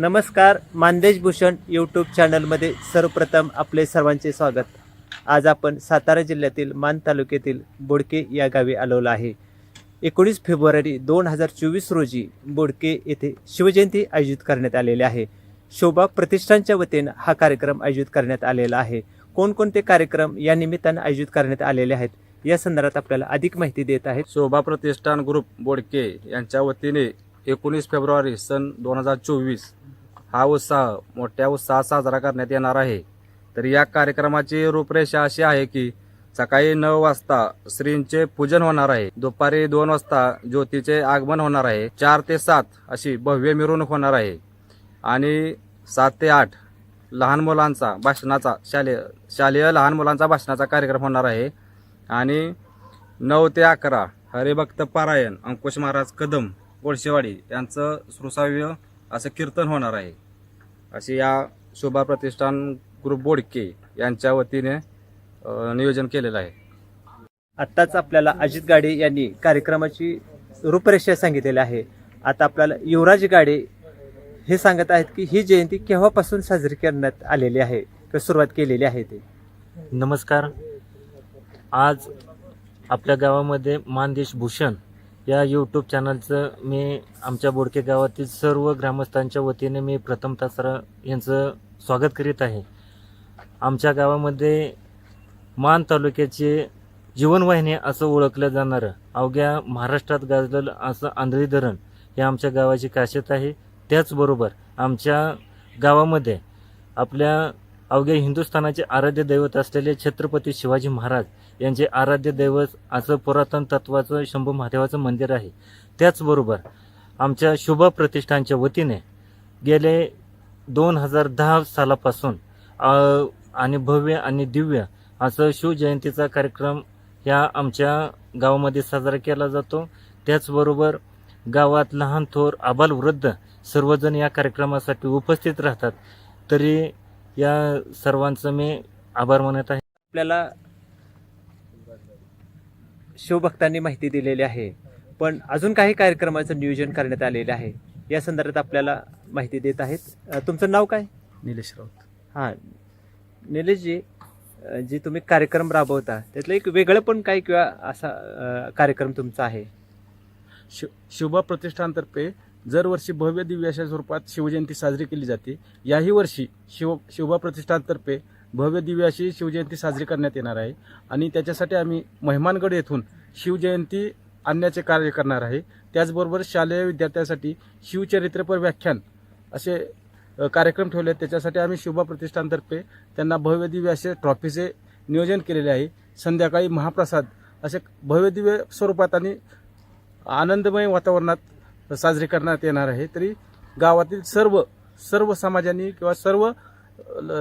नमस्कार मानदेश भूषण यूट्यूब चॅनलमध्ये सर्वप्रथम आपले सर्वांचे स्वागत. आज आपण सातारा जिल्ह्यातील मान तालुक्यातील बोडके या गावी आलेलो आहे. एकोणीस फेब्रुवारी दोन हजार चोवीस रोजी बोडके येथे शिवजयंती आयोजित करण्यात आलेली आहे. शोभा प्रतिष्ठानच्या वतीनं हा कार्यक्रम आयोजित करण्यात आलेला आहे. कोणकोणते कार्यक्रम या निमित्तानं आयोजित करण्यात आलेले आहेत या संदर्भात आपल्याला अधिक माहिती देत आहेत. शोभा प्रतिष्ठान ग्रुप बोडके यांच्या वतीने एकोणीस फेब्रुवारी सन दोन हजार चोवीस हा उत्साह मोठ्या उत्साहात साजरा करण्यात येणार आहे. तर या कार्यक्रमाची रूपरेषा अशी आहे की सकाळी नऊ वाजता श्रींचे पूजन होणार आहे. दुपारी दोन वाजता ज्योतीचे आगमन होणार आहे. चार ते सात अशी भव्य मिरवणूक होणार आहे. आणि सात ते आठ लहान मुलांचा भाषणाचा शालेय शालेय लहान मुलांचा भाषणाचा कार्यक्रम होणार आहे. आणि नऊ ते अकरा हरिभक्त पारायण अंकुश महाराज कदम गोडशेवाडी यांचं सुसाव्य असं कीर्तन होणार आहे. असे या शोभा प्रतिष्ठान ग्रुप बोडके यांच्या वतीने नियोजन केलेलं आहे. आत्ताच आपल्याला अजित गाडे यांनी कार्यक्रमाची रूपरेषा सांगितलेली आहे. आता आपल्याला युवराज गाडे हे सांगत आहेत की ही जयंती केव्हापासून साजरी करण्यात आलेली आहे? किंवा सुरुवात केलेली आहे ते? नमस्कार. आज आपल्या गावामध्ये मानदेश भूषण या यूट्यूब चॅनलचं मी आमच्या बोडके गावातील सर्व ग्रामस्थांच्या वतीने मी प्रथम सर यांचं स्वागत करीत आहे. आमच्या गावामध्ये मान तालुक्याचे जीवनवाहिनी असं ओळखलं जाणारं अवघ्या महाराष्ट्रात गाजलेलं असं आंधळी धरण हे आमच्या गावाची खासियत आहे. त्याचबरोबर आमच्या गावामध्ये आपल्या अवघ्या हिंदुस्थानाचे आराध्य दैवत असलेले छत्रपती शिवाजी महाराज यांचे आराध्य दैवत असं पुरातन तत्वाचं शंभू महादेवाचं मंदिर आहे. त्याचबरोबर आमच्या शुभ प्रतिष्ठानच्या वतीने गेले दोन हजार दहा सालापासून आणि भव्य आणि दिव्य असं शिवजयंतीचा कार्यक्रम ह्या आमच्या गावामध्ये साजरा केला जातो. त्याचबरोबर गावात लहान थोर आबाल वृद्ध सर्वजण या कार्यक्रमासाठी उपस्थित राहतात. तरी या सर्वांचं मी आभार मानत आहे. आपल्याला शिवभक्तांनी माहिती दिलेली आहे. पण अजून काही कार्यक्रमाचं नियोजन करण्यात आलेलं आहे. या संदर्भात आपल्याला माहिती देत आहेत. तुमचं नाव काय? निलेश राऊत. हां. निलेशजी जे तुम्ही कार्यक्रम राबवता त्यातलं एक वेगळं पण काय किंवा असा कार्यक्रम तुमचा आहे? शि शिवबा प्रतिष्ठानतर्फे दरवर्षी भव्य दिव्य अशा स्वरूपात शिवजयंती साजरी केली जाते. याही वर्षी शिव शिवबा प्रतिष्ठानतर्फे भव्य दिव्य अशी शिवजयंती साजरी करण्यात येणार आहे. आणि त्याच्यासाठी आम्ही मेहमानगड येथून शिवजयंती आणण्याचे कार्य करणार आहे. त्याचबरोबर शालेय विद्यार्थ्यांसाठी शिवचरित्रपर व्याख्यान असे कार्यक्रम ठेवले. आहेत त्याच्यासाठी आम्ही शिवबा प्रतिष्ठानतर्फे त्यांना भव्य दिव्य असे ट्रॉफीचे नियोजन केलेले आहे. संध्याकाळी महाप्रसाद असे भव्य दिव्य स्वरूपात आणि आनंदमय वातावरणात साजरी करण्यात येणार आहे. तरी गावातील सर्व सर्व समाजांनी किंवा सर्व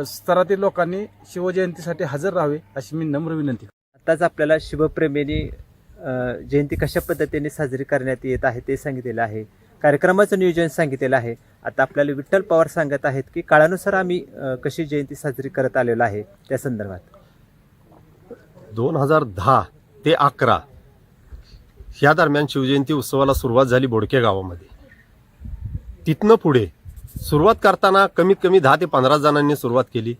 स्तरातील लोकांनी शिवजयंतीसाठी हजर राहावे अशी मी नम्र विनंती करतो. आताच आपल्याला शिवप्रेमींनी जयंती कशा पद्धतीने साजरी करण्यात येत आहे ते सांगितलेलं आहे. कार्यक्रमाचं नियोजन सांगितलेलं आहे. आता आपल्याला विठ्ठल पवार सांगत आहेत की काळानुसार आम्ही कशी जयंती साजरी करत आलेलो आहे त्या संदर्भात. दोन हजार दहा ते अकरा ह्या दरम्यान शिवजयंती उत्सवाला सुरुवात झाली बोडके गावामध्ये. तिथनं पुढे सुरुवात करताना कमीत कमी दहा ते पंधरा जणांनी सुरुवात केली.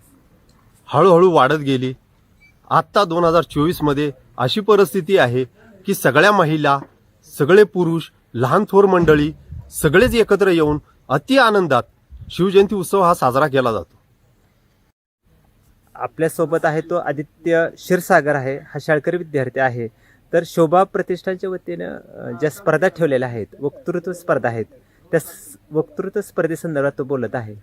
हळूहळू वाढत गेली. आत्ता दोन हजार चोवीसमध्ये अशी परिस्थिती आहे की सगळ्या महिला सगळे पुरुष लहान थोर मंडळी सगळेच एकत्र येऊन अति आनंदात शिवजयंती उत्सव हा साजरा केला जातो. आपल्यासोबत आहे तो आदित्य क्षीरसागर आहे. हा शाळकरी विद्यार्थी आहे. तर शोभा प्रतिष्ठानच्या वतीनं ज्या स्पर्धा ठेवलेल्या आहेत वक्तृत्व स्पर्धा आहेत त्या वक्तृत्व स्पर्धेसंदर्भात तो बोलत आहे.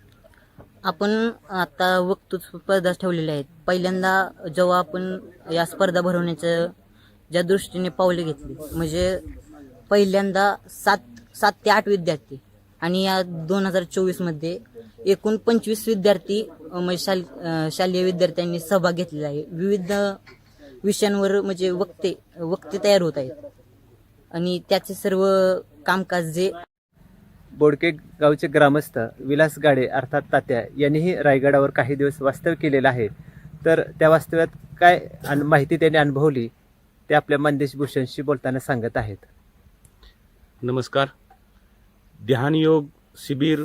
आपण आता वक्तृत्व स्पर्धा ठेवलेल्या आहेत. पहिल्यांदा जेव्हा आपण या स्पर्धा भरवण्याचं ज्या दृष्टीने पावले घेतली म्हणजे पहिल्यांदा सात सात ते आठ विद्यार्थी आणि या दोन हजार चोवीसमध्ये एकूण पंचवीस विद्यार्थी म्हणजे शाल शालेय विद्यार्थ्यांनी सहभाग घेतलेला आहे. विविध विषयांवर म्हणजे वक्ते वक्ते तयार होत आहेत. आणि त्याचे सर्व कामकाज जे बोडके गावचे ग्रामस्थ विलास गाडे अर्थात तात्या यांनीही रायगडावर काही दिवस वास्तव्य केलेलं आहे. तर त्या वास्तव्यात काय अन- माहिती त्यांनी अनुभवली ते आपल्या मंदेश भूषणशी बोलताना सांगत आहेत. नमस्कार. ध्यानयोग शिबिर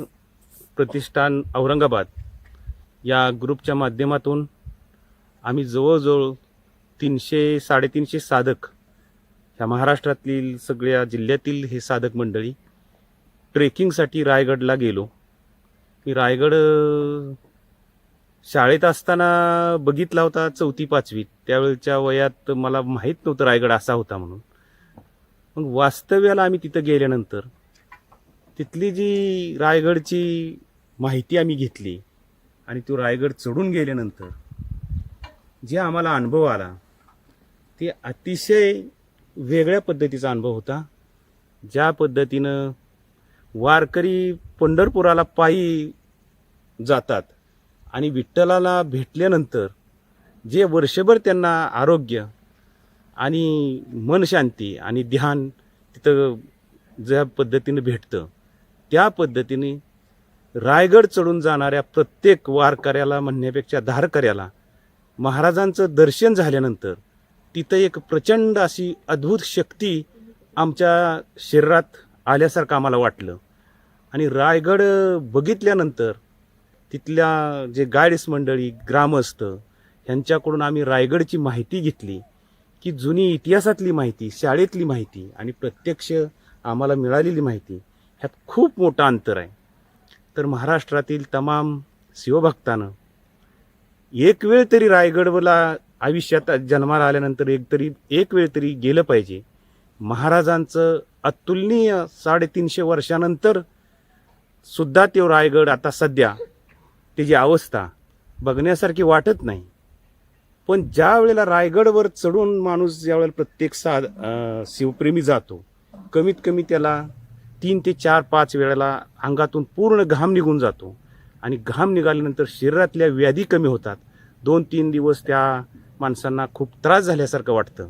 प्रतिष्ठान औरंगाबाद या ग्रुपच्या माध्यमातून आम्ही जवळजवळ तीनशे साडेतीनशे साधक ह्या महाराष्ट्रातील सगळ्या जिल्ह्यातील हे साधक मंडळी ट्रेकिंगसाठी रायगडला गेलो. मी रायगड शाळेत असताना बघितला होता चौथी पाचवीत त्यावेळच्या वयात मला माहीत नव्हतं रायगड असा होता म्हणून. मग वास्तव्याला आम्ही तिथं गेल्यानंतर तिथली जी रायगडची माहिती आम्ही घेतली आणि तो रायगड चढून गेल्यानंतर जे आम्हाला अनुभव आला ते अतिशय वेगळ्या पद्धतीचा अनुभव होता ज्या पद्धतीनं वारकरी पंढरपुराला पायी जातात आणि विठ्ठलाला भेटल्यानंतर जे वर्षभर त्यांना आरोग्य आणि मनशांती आणि ध्यान तिथं ज्या पद्धतीनं भेटतं त्या पद्धतीने रायगड चढून जाणाऱ्या प्रत्येक वारकऱ्याला म्हणण्यापेक्षा धारकऱ्याला महाराजांचं दर्शन झाल्यानंतर तिथं एक प्रचंड अशी अद्भुत शक्ती आमच्या शरीरात आल्यासारखं आम्हाला वाटलं. आणि रायगड बघितल्यानंतर तिथल्या जे गाईड्स मंडळी ग्रामस्थ ह्यांच्याकडून आम्ही रायगडची माहिती घेतली की जुनी इतिहासातली माहिती शाळेतली माहिती आणि प्रत्यक्ष आम्हाला मिळालेली माहिती ह्यात खूप मोठं अंतर आहे. तर महाराष्ट्रातील तमाम शिवभक्तानं एक वेळ तरी रायगडला आयुष्यात जन्माला आल्यानंतर एक तरी एक वेळ तरी गेलं पाहिजे. महाराजांचं अतुलनीय साडेतीनशे वर्षानंतर सुद्धा ते रायगड आता सध्या त्याची अवस्था बघण्यासारखी वाटत नाही. पण ज्या वेळेला रायगडवर चढून माणूस ज्या वेळेला प्रत्येक सा शिवप्रेमी जातो कमीत कमी त्याला तीन ते चार पाच वेळेला अंगातून पूर्ण घाम निघून जातो. आणि घाम निघाल्यानंतर शरीरातल्या व्याधी कमी होतात. दोन तीन दिवस त्या माणसांना खूप त्रास झाल्यासारखं वाटतं.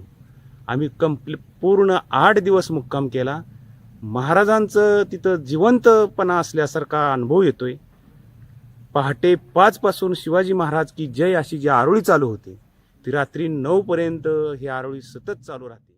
आम्ही कंप्ली पूर्ण आठ दिवस मुक्काम केला. महाराजांचं तिथं जिवंतपणा असल्यासारखा अनुभव येतोय. पहाटे पाचपासून शिवाजी महाराज की जय अशी जी आरोळी चालू होते ती रात्री नऊपर्यंत ही आरोळी सतत चालू राहते.